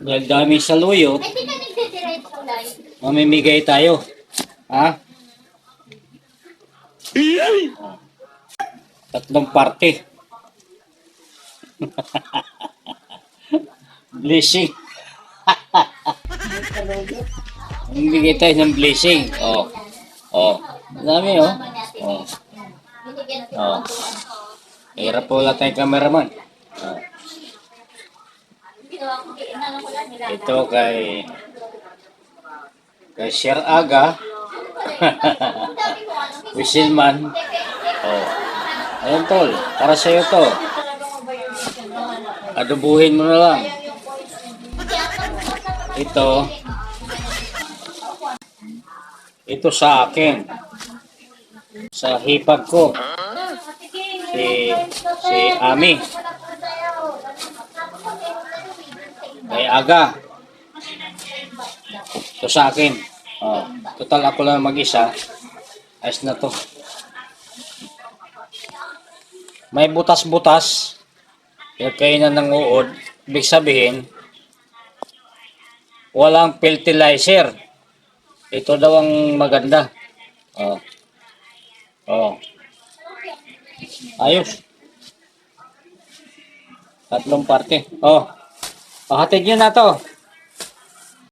Dahil dami sa luyo, mamimigay tayo. Ha? Tatlong parte. blessing. Mamimigay tayo ng blessing. Oh. Oh. Dami oh. Oh. Oh. Hirap po wala tayong cameraman. Oh. Ginawa ko, inano ko lang nila. Ito kay kay Sir Aga. Wisilman. Oh. Ayun tol, para sa'yo to. Adubuhin mo na lang. Ito. Ito sa akin. Sa hipag ko. Si, si Ami. Kay Aga. Ito sa akin. Oh, total ako lang mag-isa. Ayos na to. May butas-butas. Yung kayo na nanguod. Ibig sabihin, walang fertilizer. Ito daw ang maganda. Oh. Oh. Ayos. Tatlong parte. Oh. Pahatid nyo na to.